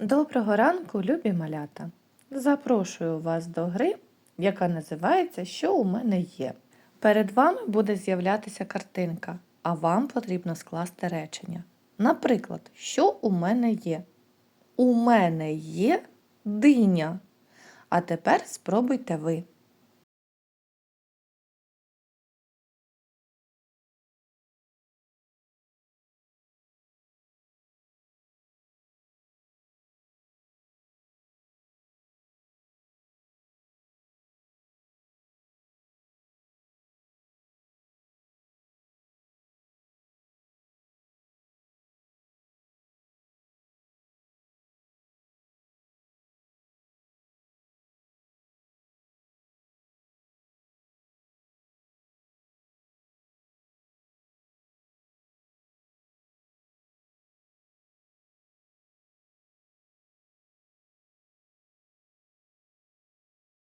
Доброго ранку, любі малята! Запрошую вас до гри, яка називається Що у мене є. Перед вами буде з'являтися картинка, а вам потрібно скласти речення. Наприклад, що у мене є? У мене є диня. А тепер спробуйте ви.